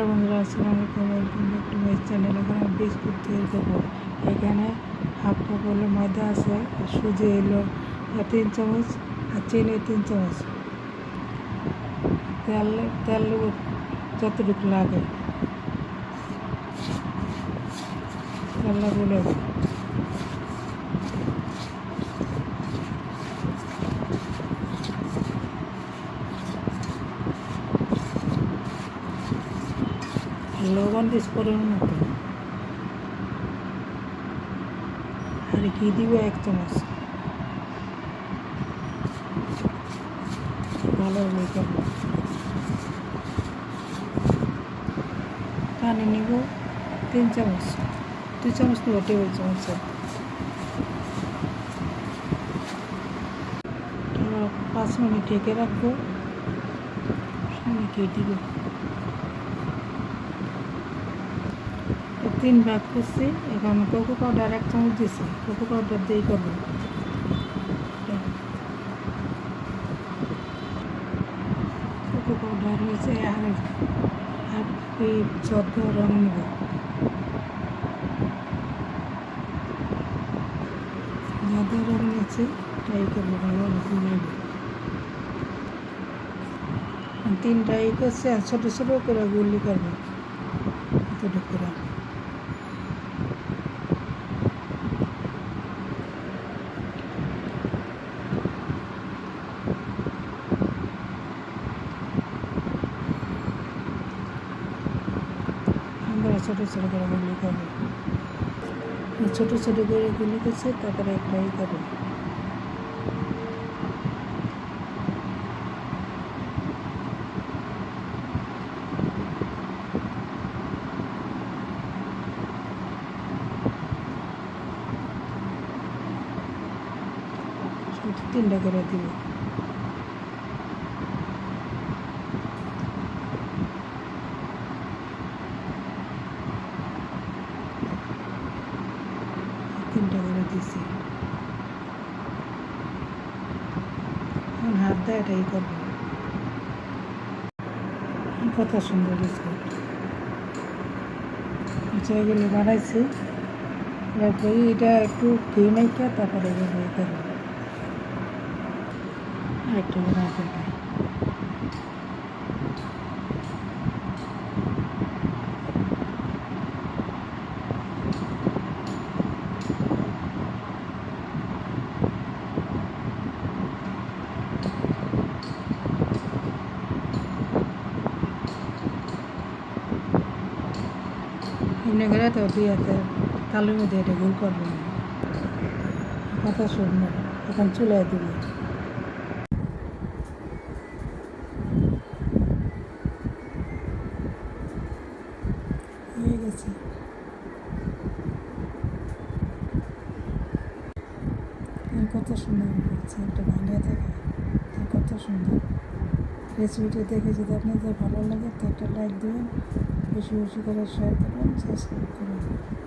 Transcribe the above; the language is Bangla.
হ্যালো বন্ধুরা, আসসালামু আলাইকুম। Welcome back to my channel এখন বিস্কুট তৈরি করব এখানে হাফ কাপ হলো ময়দা আছে, আর সুজি এলো তিন চামচ, আর চিনি তিন চামচ। তেল তেল যতটুকু লাগে। তেল বলে লবণ বেশ পরিমাণ মতো। আর ঘি দিব এক চামচ ভালো মেকআপ পানি নিব তিন চামচ। দুই চামচ নেব টেবিল চামচ। পাঁচ মিনিট ঢেকে রাখব। ঘি দিব তো তিন ভাগ করছি, এখন কোকো পাউডার এক চামচ দিছি কোকো পাউডার দিয়েই করব। কোকো পাউডার হয়েছে আর আর এই রং নেব। যাদের রং নিয়েছি ট্রাই করব ভালো নেব। তিনটাই করছে আর ছোটো ছোটো করে গুলি করব, এতটুকু করে ছোটো ছোটো করে গুলি করব। ছোটো ছোটো করে গুলি করছে, তারপরে একটাই শুধু তিনটা করে দিব। তিনটা করে দিছি। এখন হাত দেয় এটাই করব। কত সুন্দর বিস্কুট। যেগুলো বানাইছি। এরপরে এটা একটু ঘি নাইকা, তারপরে এগুলো করব। আরেকটা বানাতে এমনি করে তো দুই হাতে তালুর মধ্যে এটা গোল করব না। কথা শুনব এখন চুলায় দিব কত সুন্দর হয়েছে একটা বানিয়ে থাকে কত সুন্দর রেসিপিটা দেখে যদি আপনাদের ভালো লাগে তো একটা লাইক দেবেন। वीडियो को शेयर करें सब्सक्राइब करें